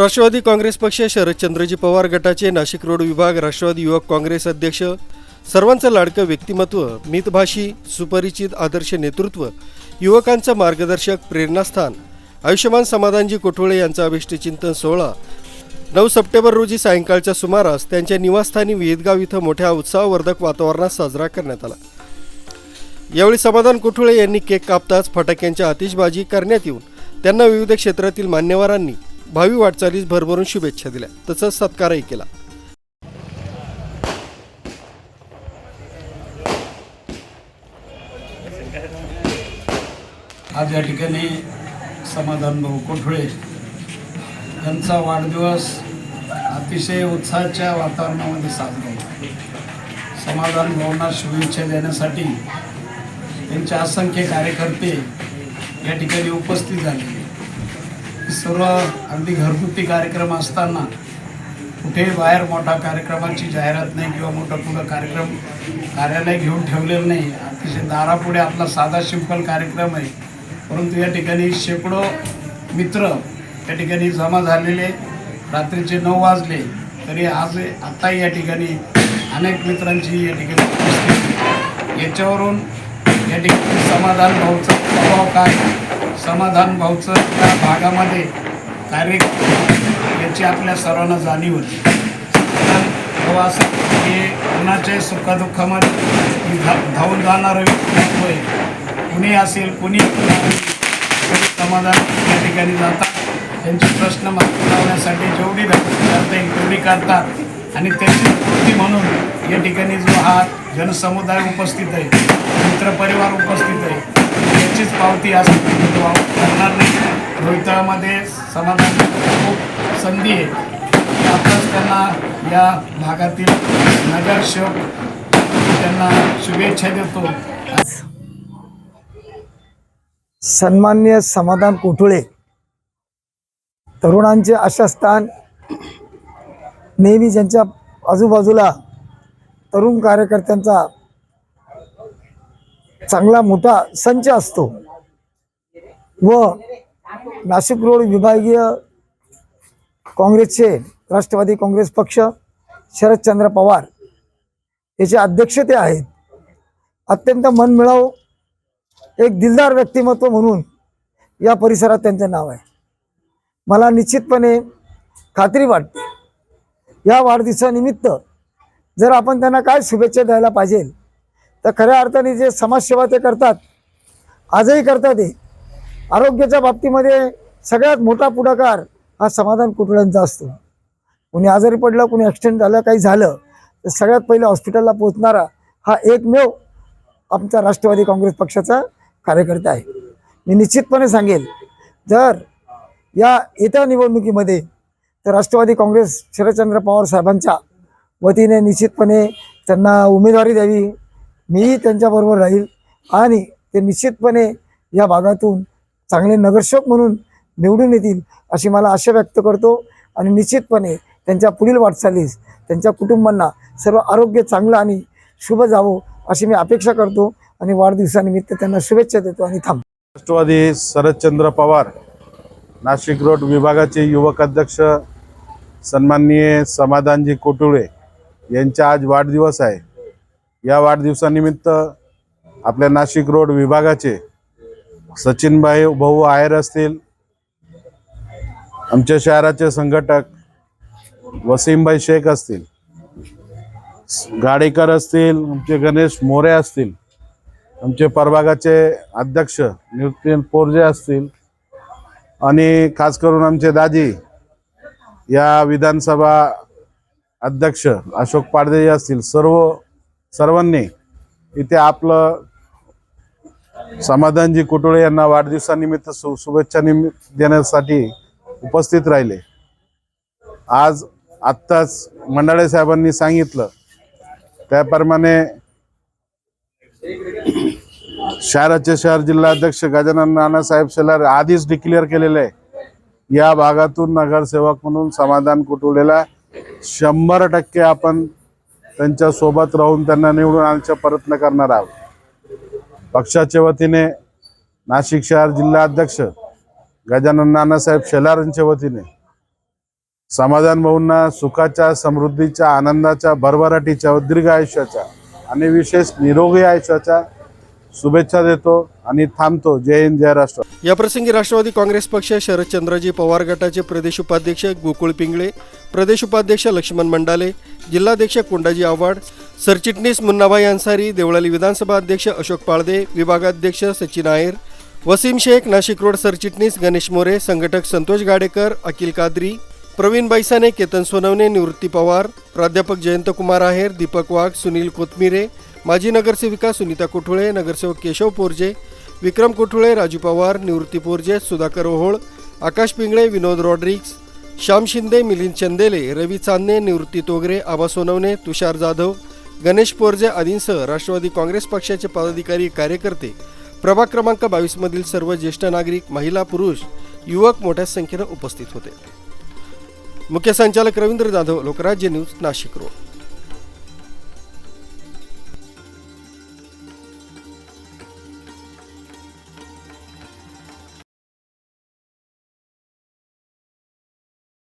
राष्ट्रवादी काँग्रेस पक्ष शरदचंद्रजी पवार गटाचे नाशिक रोड विभाग राष्ट्रवादी युवक काँग्रेस अध्यक्ष सर्वांचं लाडकं व्यक्तिमत्व मितभाषी सुपरिचित आदर्श नेतृत्व युवकांचं मार्गदर्शक प्रेरणास्थान आयुष्यमान समाधानजी कोठोळे यांचा अभिष्टचिंतन सोहळा नऊ सप्टेंबर रोजी सायंकाळच्या सुमारास त्यांच्या निवासस्थानी वेदगाव इथं मोठ्या उत्साहवर्धक वातावरणात साजरा करण्यात आला. यावेळी समाधान कोठोळे यांनी केक कापताच फटाक्यांच्या आतिषबाजी करण्यात येऊन त्यांना विविध क्षेत्रातील मान्यवरांनी भावी वाटचालीस भरभरून शुभेच्छा दिल्या. तसंच सत्कारही केला. आज या ठिकाणी समाधान भाऊ कोठुळे यांचा वाढदिवस अतिशय उत्साहाच्या वातावरणामध्ये साजरा होता. समाधान शुभेच्छा देण्यासाठी त्यांचे असंख्य कार्यकर्ते या ठिकाणी उपस्थित झाले. सर्व अगदी घरगुती कार्यक्रम असताना कुठे बाहेर मोठा कार्यक्रमाची जाहिरात नाही किंवा मोठा पुढं कार्यक्रम कार्यालय घेऊन ठेवलेलं नाही. अतिशय दारापुढे आपला साधा सिंपल कार्यक्रम आहे. परंतु या ठिकाणी शेकडो मित्र या ठिकाणी जमा झालेले. रात्रीचे नऊ वाजले. तरी आज आत्ताही या ठिकाणी अनेक मित्रांची या ठिकाणी उपस्थिती याच्यावरून या ठिकाणी समाधान भाऊचा प्रभाव काय? समाधान भाऊचं त्या भागामध्ये कार्य याची आपल्या सर्वांना जाणीव होती. प्रवास हे कुणाच्याही सुखदुःखामध्ये धा धावून जाणारं व्यक्तिमत्व आहे कुणी असेल कुणी समाधान या ठिकाणी जातात. त्यांचे प्रश्न मार्गी लावण्यासाठी जेवढी करता येईल तेवढी करतात. आणि त्याची पूर्ती म्हणून या ठिकाणी जो हा जनसमुदाय उपस्थित आहे मित्रपरिवार उपस्थित आहे याचीच पावती असं करणार नाही. भवितव्यामध्ये समाधान खूप संधी आहे. आताच त्यांना या भागातील नगरसेवक त्यांना शुभेच्छा देतो. सन्मान्य समाधान कोठुळे. तरुणांचे अशा स्थान नेहमी ज्यांच्या आजूबाजूला तरुण कार्यकर्त्यांचा चांगला मोठा संच असतो. व नाशिक रोड विभागीय काँग्रेसचे राष्ट्रवादी काँग्रेस पक्ष शरदचंद्र पवार याचे अध्यक्ष ते आहेत. अत्यंत मनमिळावू एक दिलदार व्यक्तिमत्व म्हणून या परिसरात त्यांचं नाव आहे. मला निश्चितपणे खात्री वाटते. या वाढदिवसानिमित्त जर आपण त्यांना काय शुभेच्छा द्यायला पाहिजे तर खऱ्या अर्थाने जे समाजसेवा ते करतात आजही करतात ते आरोग्याच्या बाबतीमध्ये सगळ्यात मोठा पुढाकार हा समाधान कुटुंबांचा असतो. कुणी आजारी पडलं कुणी ॲक्सिडेंट झालं काही झालं तर सगळ्यात पहिले हॉस्पिटलला पोहोचणारा हा एकमेव आमचा राष्ट्रवादी काँग्रेस पक्षाचा कार्यकर्ता आहे. मी निश्चितपणे सांगेल जर या येत्या निवडणुकीमध्ये तर राष्ट्रवादी काँग्रेस शरदचंद्र पवार साहेबांच्या वतीने निश्चितपणे त्यांना उमेदवारी द्यावी मीही त्यांच्याबरोबर राहील आणि ते निश्चितपणे या भागातून चांगले नगरसेवक म्हणून निवडून येतील अशी मला आशा व्यक्त करतो. आणि निश्चितपणे त्यांच्या पुढील वाटचालीस त्यांच्या कुटुंबांना सर्व आरोग्य चांगलं आणि शुभ जावो अशी मी अपेक्षा करतो आणि वाढदिवसानिमित्त त्यांना शुभेच्छा देतो आणि थांब राष्ट्रवादी शरदचंद्र पवार नाशिक रोड विभागाचे युवक अध्यक्ष सन्माननीय समाधानजी कोटुळे यांचा आज वाढदिवस आहे. या वाढदिवसानिमित्त आपल्या नाशिक रोड विभागाचे सचिनभाई भाऊ आयर असतील आमच्या शहराचे संघटक वसीमभाई शेख असतील गाडेकर असतील आमचे गणेश मोरे असतील आमचे प्रभागाचे अध्यक्ष नितीन पोरजे असतील आणि खास करून आमचे दाजी या विधानसभा अध्यक्ष अशोक पाडदे असतील सर्व सर्वांनी इथे आपलं समाधानजी कुटुळे यांना वाढदिवसानिमित्त सु शुभेच्छा निमित्त देण्यासाठी उपस्थित राहिले. आज आत्ताच मंडाळे साहेबांनी सांगितलं त्याप्रमाणे शहराचे शहर जिल्हाध्यक्ष गजानन नानासाहेब शेलार आधीच डिक्लेअर केलेले आहे या भागातून नगरसेवक म्हणून समाधान कुटुळेला शंभर टक्के आपण त्यांच्यासोबत राहून त्यांना निवडून आणण्याचा प्रयत्न करणार आहोत. पक्षाच्या वतीने नाशिक शहर जिल्हा अध्यक्ष गजानन नानासाहेब शेलारांच्या वतीने समाधान भाऊंना सुखाच्या समृद्धीच्या आनंदाच्या भरभराटीच्या व दीर्घ आयुष्याच्या आणि विशेष निरोगी आयुष्याच्या शुभेच्छा देतो आणि थांबतो. जय हिंद जय राष्ट्र याप्रसंगी राष्ट्रवादी काँग्रेस पक्ष शरदचंद्रजी पवार गटाचे प्रदेश उपाध्यक्ष गोकुळ पिंगळे प्रदेश उपाध्यक्ष लक्ष्मण मंडाले जिल्हाध्यक्ष कोंडाजी आव्हाड सरचिटणीस मुन्नाभाई अन्सारी देवळाली विधानसभा अध्यक्ष अशोक पाळदे विभागाध्यक्ष सचिन आयर वसीम शेख नाशिक रोड सरचिटणीस गणेश मोरे संघटक संतोष गाडेकर अखिल कादरी प्रवीण बैसाने केतन सोनवणे निवृत्ती पवार प्राध्यापक जयंत कुमार आहेर दीपक वाघ सुनील कोथमिरे माजी नगरसेविका सुनीता कोठुळे नगरसेवक केशव पोरजे विक्रम कोठुळे राजू पवार निवृत्ती पोरजे सुधाकर ओहोळ आकाश पिंगळे विनोद रॉड्रिक्स श्याम शिंदे मिलिंद चंदेले रवी चांदणे निवृत्ती तोगरे आबा सोनवणे तुषार जाधव गणेश पोरजे आदींसह राष्ट्रवादी काँग्रेस पक्षाचे पदाधिकारी कार्यकर्ते प्रभाग क्रमांक बावीसमधील सर्व ज्येष्ठ नागरिक महिला पुरुष युवक मोठ्या संख्येनं उपस्थित होते. मुख्य संचालक रवींद्र जाधव लोकराज्य न्यूज नाशिक रोड.